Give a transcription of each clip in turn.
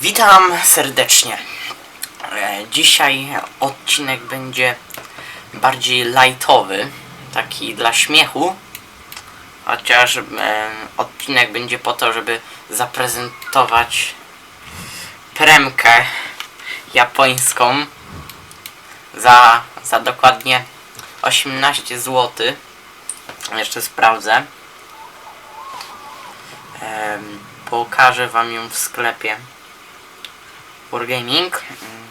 Witam serdecznie. E, Dzisiaj odcinek będzie bardziej lightowy, taki dla śmiechu. Chociaż e, odcinek będzie po to, żeby zaprezentować premkę japońską za, za dokładnie 18 zł. Jeszcze sprawdzę. Pokażę wam ją w sklepie Wargaming. Mm.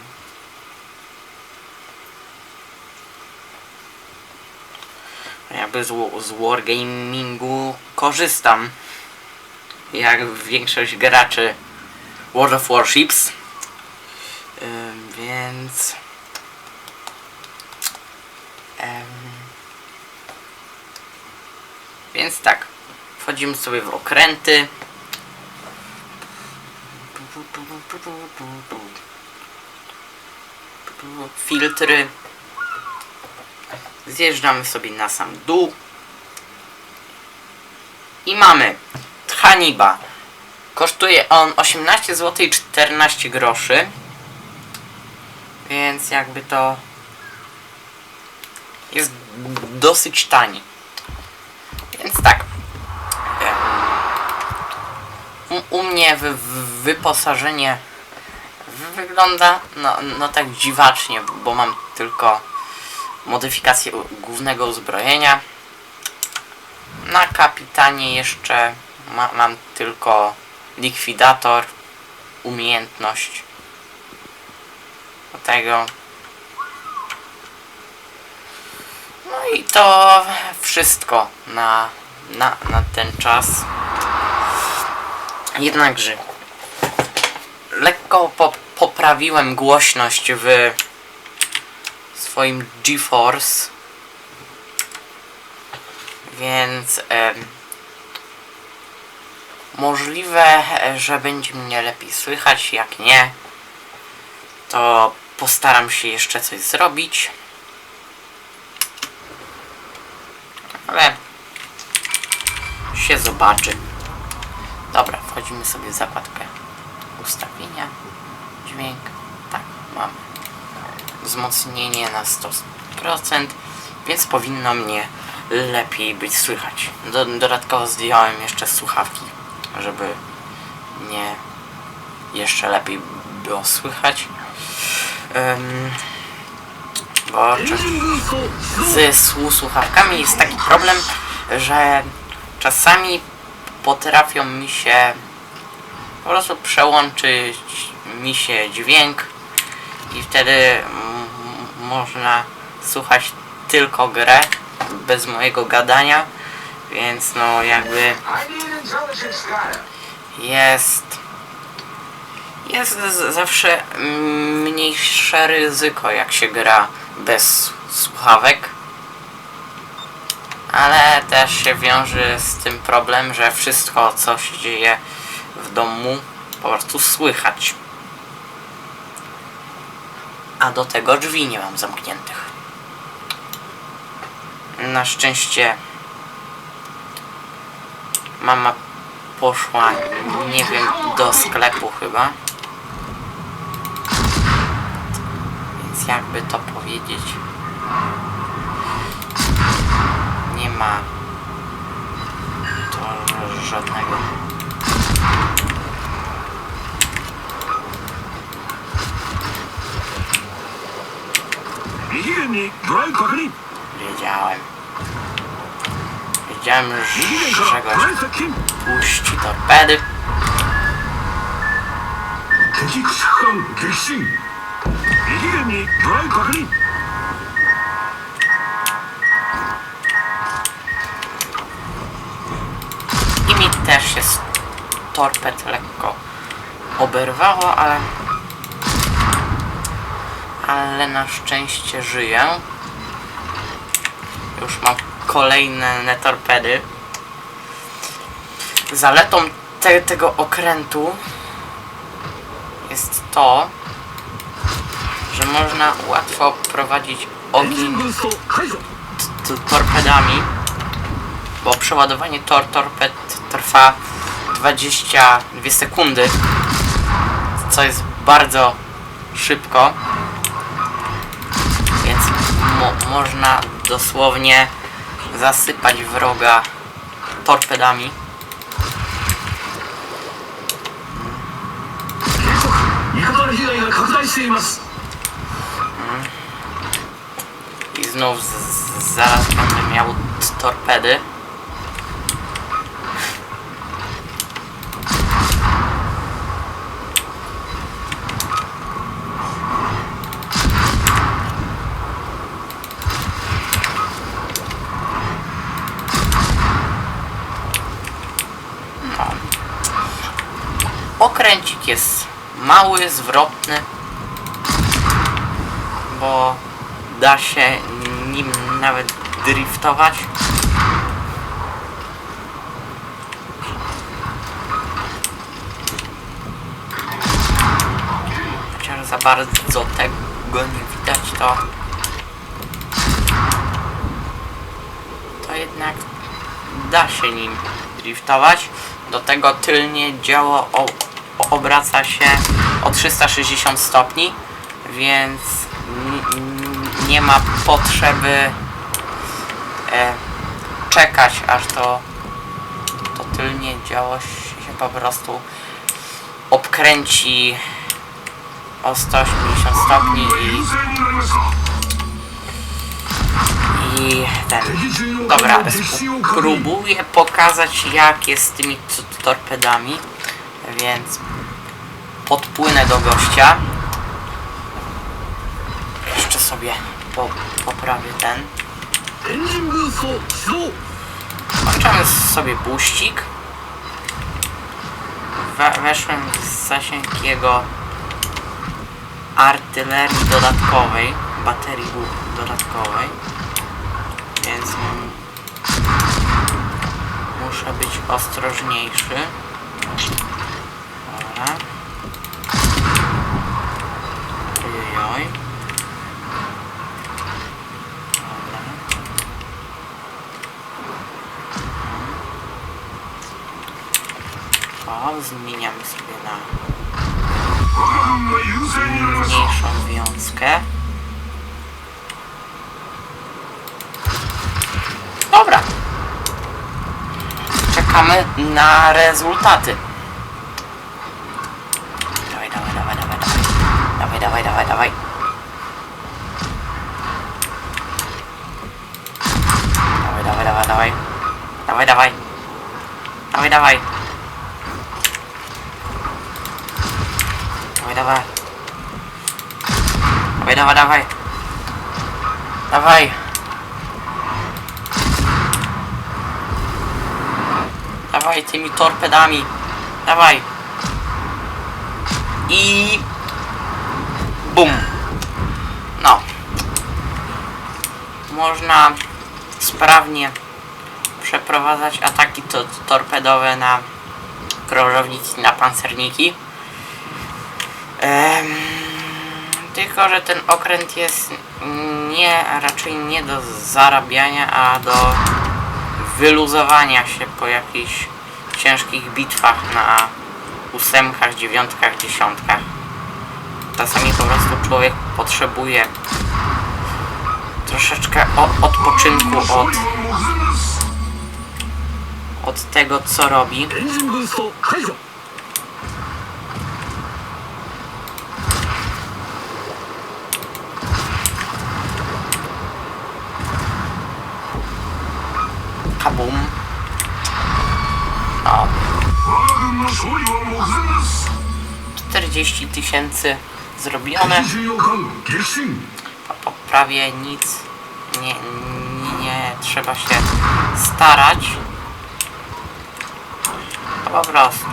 Jakby z, z Wargamingu korzystam. Jak większość graczy World of Warships. Więc... Więc tak. Wchodzimy sobie w okręty. Filtry. Zjeżdżamy sobie na sam dół. I mamy Haniba. Kosztuje on 18 zł i 14 groszy. Więc jakby to jest dosyć tani. Więc tak. U, u mnie wy- wyposażenie wy- wygląda no, no tak dziwacznie, bo mam tylko modyfikację głównego uzbrojenia. Na kapitanie jeszcze ma, mam tylko likwidator, umiejętność do tego. No i to wszystko na, na, na ten czas. Jednakże poprawiłem głośność w swoim GeForce. Więc em, możliwe, e, że będzie mnie lepiej słychać. Jak nie, to postaram się jeszcze coś zrobić. Ale się zobaczy. Dobra, wchodzimy sobie w zakładkę ustawienia. Dźwięk. Tak, mamy. Wzmocnienie na 100%, więc powinno mnie lepiej być słychać. Do, dodatkowo zdjąłem jeszcze słuchawki, żeby mnie jeszcze lepiej było słychać. Ym, bo z słu- słuchawkami jest taki problem, że czasami potrafią mi się po prostu przełączyć mi się dźwięk i wtedy można słuchać tylko grę bez mojego gadania więc no jakby jest jest zawsze mniejsze ryzyko jak się gra bez słuchawek ale też się wiąże z tym problem, że wszystko co się dzieje w domu po prostu słychać a do tego drzwi nie mam zamkniętych na szczęście mama poszła, nie wiem, do sklepu chyba. Więc jakby to powiedzieć, nie ma to żadnego. Wiedziałem. Wiedziałem, że czegoś puści torpedy. Діксон, диші. I mi też jest torped lekko oberwało, ale... Ale na szczęście żyję. Już mam kolejne torpedy. Zaletą te, tego okrętu jest to, że można łatwo prowadzić ogień torpedami, bo przeładowanie tor torped trwa 22 sekundy, co jest bardzo szybko, więc mo można dosłownie zasypać wroga torpedami. I znów zaraz będę miał torpedy. Jest mały, zwrotny bo da się nim nawet driftować. Chociaż za bardzo tego nie widać, to to jednak da się nim driftować. Do tego tylnie działo o, obraca się o 360 stopni, więc nie ma potrzeby e, czekać aż to, to tylnie działo się po prostu obkręci o 180 stopni i i ten. Dobra, spróbuję pokazać jak jest z tymi torpedami, więc podpłynę do gościa. Jeszcze sobie po, poprawię ten. Zobaczymy sobie buścik. We, weszłem w zasięg jego artylerii dodatkowej, baterii dodatkowej, więc muszę być ostrożniejszy. Dobra. zmieniamy sobie na mniejszą wiązkę. Dobra. Czekamy na rezultaty. Dawaj, dawaj, dawaj, dawaj, dawaj. Dawaj, dawaj, dawaj, dawaj. Dawaj, dawaj, dawaj, dawaj. Dawaj, dawaj. Dawaj, dawaj. Dawaj, dawaj. Dawaj, dawaj, dawaj. Dawaj. Tymi torpedami. Dawaj. I... Bum. No. Można sprawnie przeprowadzać ataki to torpedowe na krążownicy, na pancerniki. Ehm, tylko, że ten okręt jest nie, raczej nie do zarabiania, a do wyluzowania się po jakichś ciężkich bitwach na ósemkach, dziewiątkach, dziesiątkach. Czasami po prostu człowiek potrzebuje troszeczkę odpoczynku od od tego co robi. 40 tysięcy zrobione. Po prawie nic nie, nie trzeba się starać. Po prostu.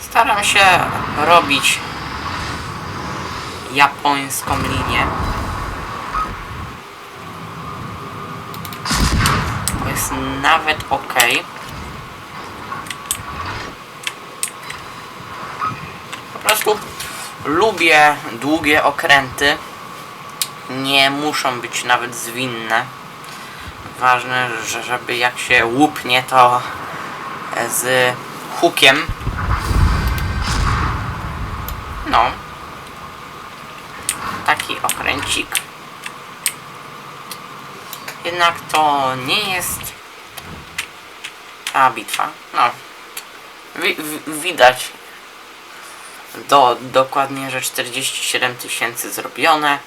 Staram się robić japońską linię. Jest nawet ok. Lubię długie okręty. Nie muszą być nawet zwinne. Ważne, żeby jak się łupnie to e, z hukiem. No. Taki okręcik. Jednak to nie jest ta bitwa. No. Wi widać do, dokładnie, że 47 tysięcy zrobione.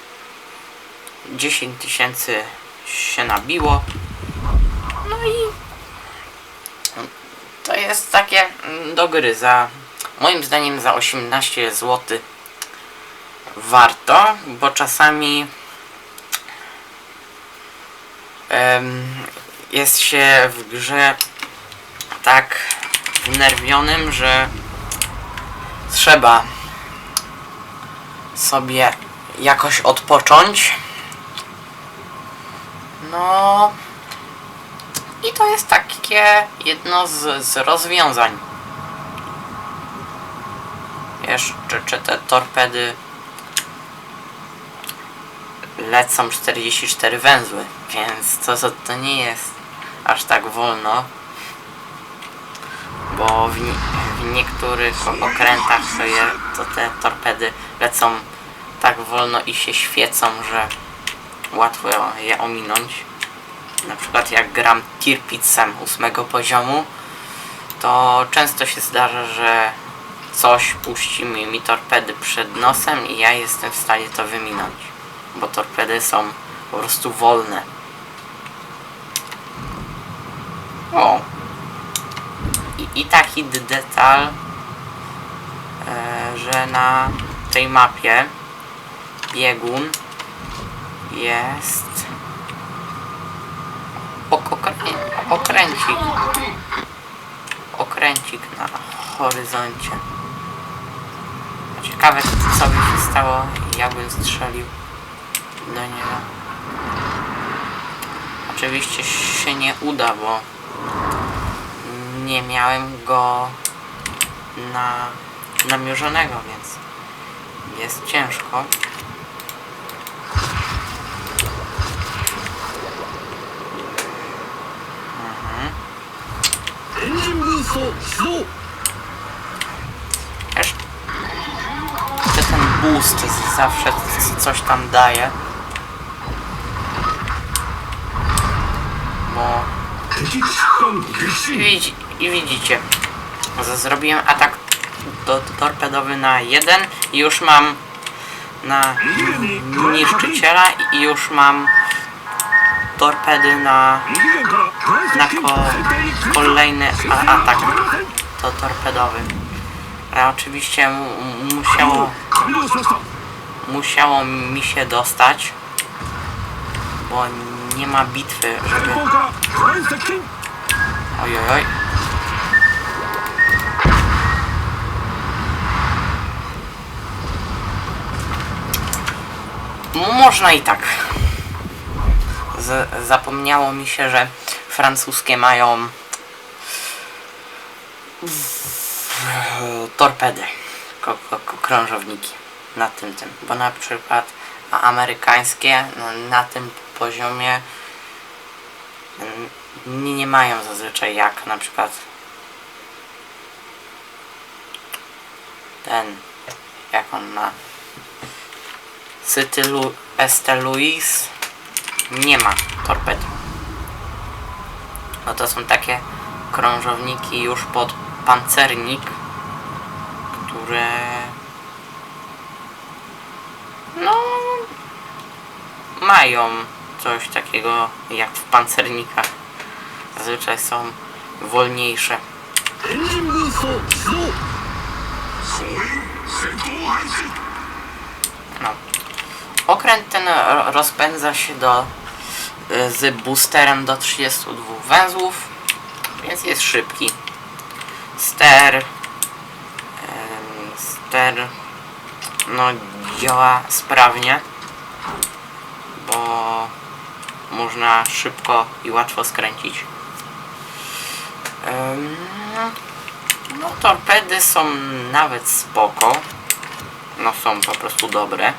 10 tysięcy się nabiło. No i to jest takie do gry za moim zdaniem za 18 zł warto, bo czasami jest się w grze tak wnerwionym, że trzeba sobie jakoś odpocząć. No i to jest takie jedno z, z rozwiązań. Wiesz, czy, te torpedy lecą 44 węzły, więc to, to, to nie jest aż tak wolno. Bo w niektórych okrętach to, je, to te torpedy lecą tak wolno i się świecą, że łatwo je ominąć. Na przykład jak gram Tirpicem 8 poziomu, to często się zdarza, że coś puści mi, mi torpedy przed nosem i ja jestem w stanie to wyminąć. Bo torpedy są po prostu wolne. O! I, taki detal, e, że na tej mapie biegun jest ok- okrę- okręcik. Okręcik na horyzoncie. Ciekawe co by się stało, jakbym strzelił do niego. Oczywiście się nie uda, bo nie miałem go na namierzonego, więc jest ciężko. Mhm. Jeszcze ten boost zawsze coś tam daje. Bo... Widzi, i widzicie, zrobiłem atak torpedowy na jeden i już mam na niszczyciela i już mam torpedy na, na ko, kolejny atak to torpedowy. Ale oczywiście musiało musiało mi się dostać, bo nie ma bitwy, żeby... Ojojoj. Oj, oj. Można i tak. Z, zapomniało mi się, że francuskie mają torpedy, krążowniki na tym tym, bo na przykład amerykańskie no, na tym poziomie nie, nie mają zazwyczaj jak na przykład ten jak on ma City Lu Este nie ma torped no to są takie krążowniki już pod pancernik które no mają coś takiego jak w pancernikach. Zazwyczaj są wolniejsze Okręt ten ro- rozpędza się do y, z boosterem do 32 węzłów, więc jest szybki. Ster ster no działa sprawnie, bo można szybko i łatwo skręcić. No torpedy są nawet spoko. No są po prostu dobre.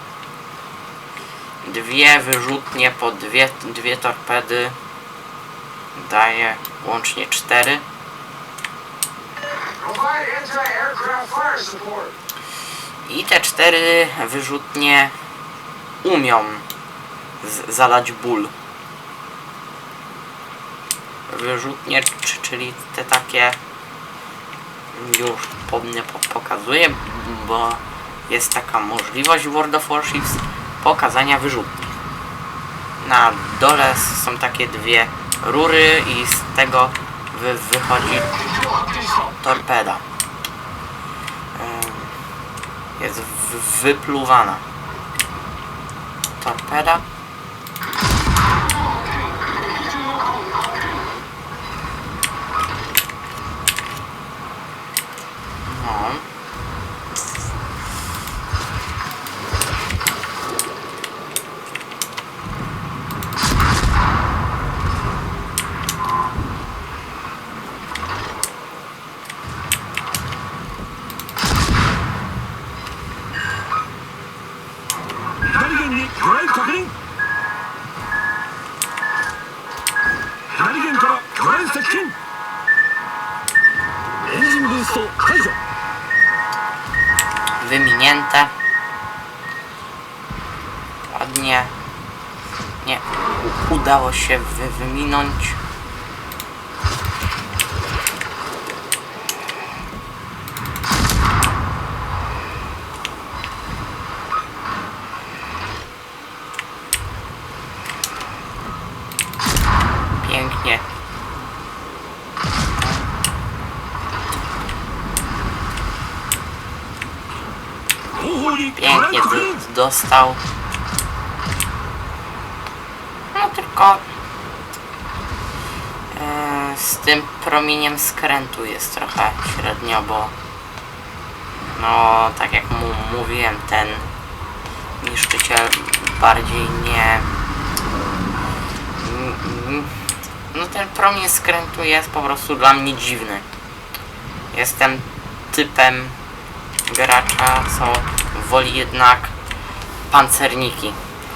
Dwie wyrzutnie po dwie, dwie torpedy daje łącznie cztery. I te cztery wyrzutnie umią z- zadać ból. Wyrzutnie, czy- czyli te takie już po, pokazuję, bo jest taka możliwość w World of Warships pokazania wyrzutni. Na dole są takie dwie rury i z tego wy, wychodzi torpeda. Jest wypluwana. Torpeda. No. 左舷にドライブ確認左舷からドライブ接近エンジンブースト解除 wyminięte. Ładnie. Nie, u- udało się wy, wyminąć. dostał. No tylko e, z tym promieniem skrętu jest trochę średnio, bo no tak jak mu mówiłem, ten niszczyciel bardziej nie... Mm, mm, no ten promień skrętu jest po prostu dla mnie dziwny. Jestem typem gracza, co woli jednak pancerniki.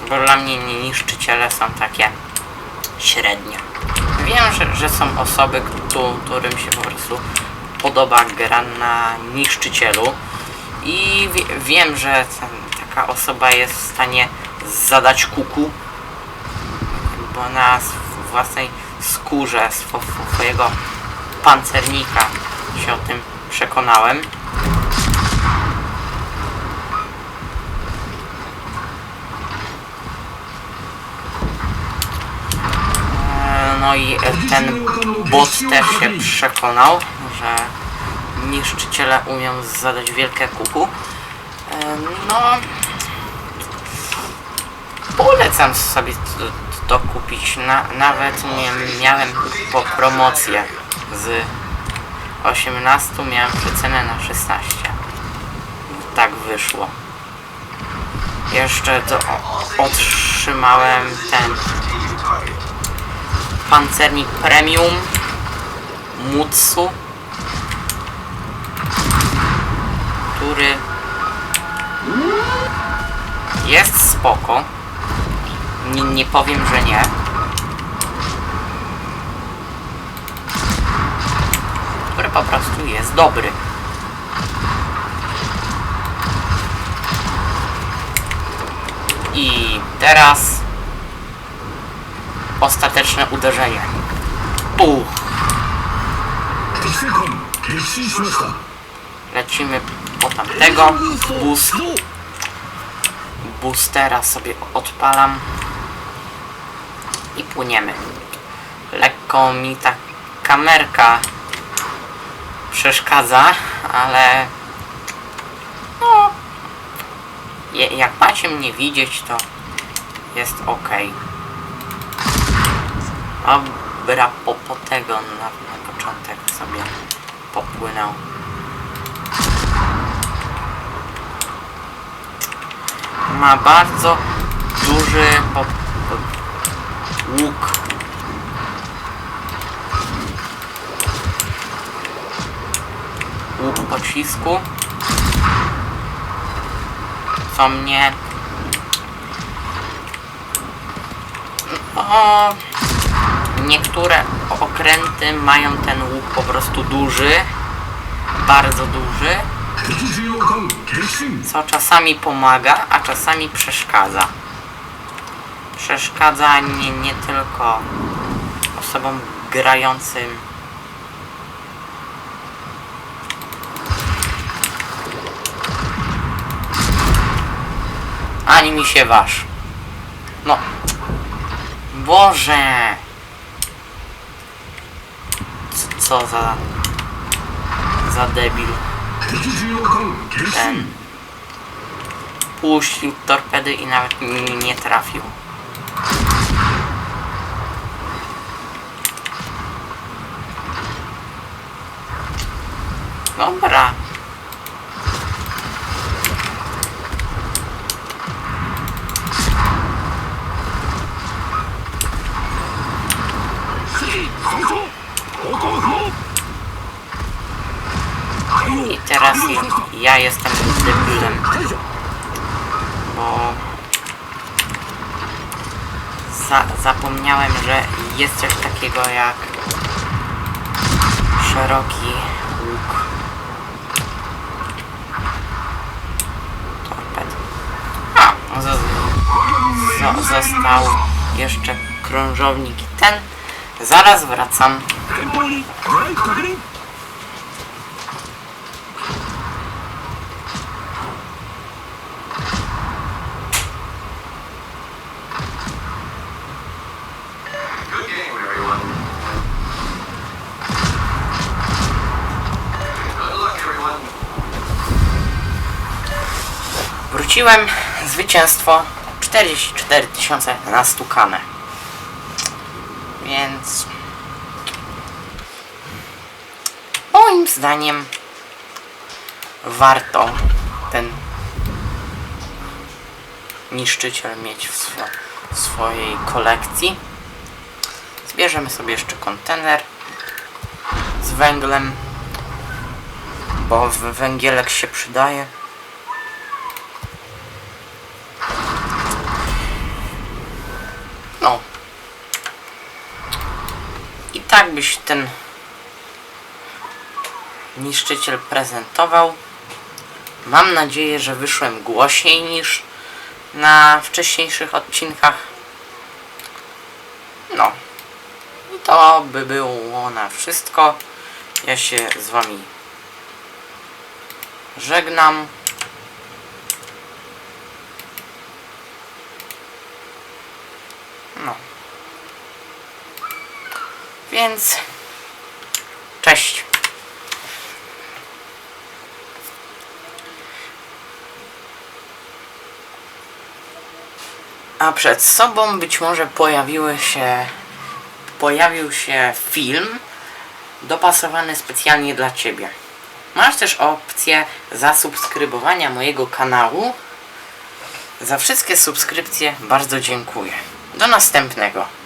Bo dla mnie nie niszczyciele są takie średnie. Wiem, że, że są osoby, któ- którym się po prostu podoba gra na niszczycielu i wie, wiem, że taka osoba jest w stanie zadać kuku, bo na własnej skórze swo- swojego pancernika się o tym przekonałem. E, No i e, ten bot też się przekonał, że niszczyciele umieją zadać wielkie kuku. E, No, polecam sobie to, to kupić. Na, nawet nie miałem po promocję z 18 miałem przecenę na 16. Tak wyszło. Jeszcze to otrzymałem ten pancernik premium Mutsu który jest spoko. Nie, nie powiem, że nie. Który po prostu jest dobry. I teraz Ostateczne uderzenie. Puch. Lecimy po tamtego. Boost. Boostera sobie odpalam. I płyniemy. Lekko mi ta kamerka przeszkadza, ale no, jak macie mnie widzieć, to jest ok. Dobra, po, po tego na, na początek sobie popłynął. Ma bardzo duży po, po, łuk. Łuk pocisku. Co mnie... O, niektóre okręty mają ten łuk po prostu duży, bardzo duży, co czasami pomaga, a czasami przeszkadza. Przeszkadza nie, nie tylko osobom grającym ani mi się wasz. No. Boże! co za... za debil. Ten. Puścił torpedy i nawet mi nie trafił. Dobra. Teraz ja jestem debilem. bo za, zapomniałem, że jest coś takiego jak szeroki łuk torped. Został jeszcze krążownik i ten. Zaraz wracam. Wróciłem. Zwycięstwo 44 tysiące nastukane. Więc moim zdaniem warto ten niszczyciel mieć w, swo w swojej kolekcji. Zbierzemy sobie jeszcze kontener z węglem, bo węgielek się przydaje. No. I tak byś ten niszczyciel prezentował. Mam nadzieję, że wyszłem głośniej niż na wcześniejszych odcinkach. No. I to by było na wszystko. Ja się z wami żegnam. Więc cześć. A przed sobą być może pojawiły się pojawił się film dopasowany specjalnie dla Ciebie. Masz też opcję zasubskrybowania mojego kanału. Za wszystkie subskrypcje bardzo dziękuję. Do następnego.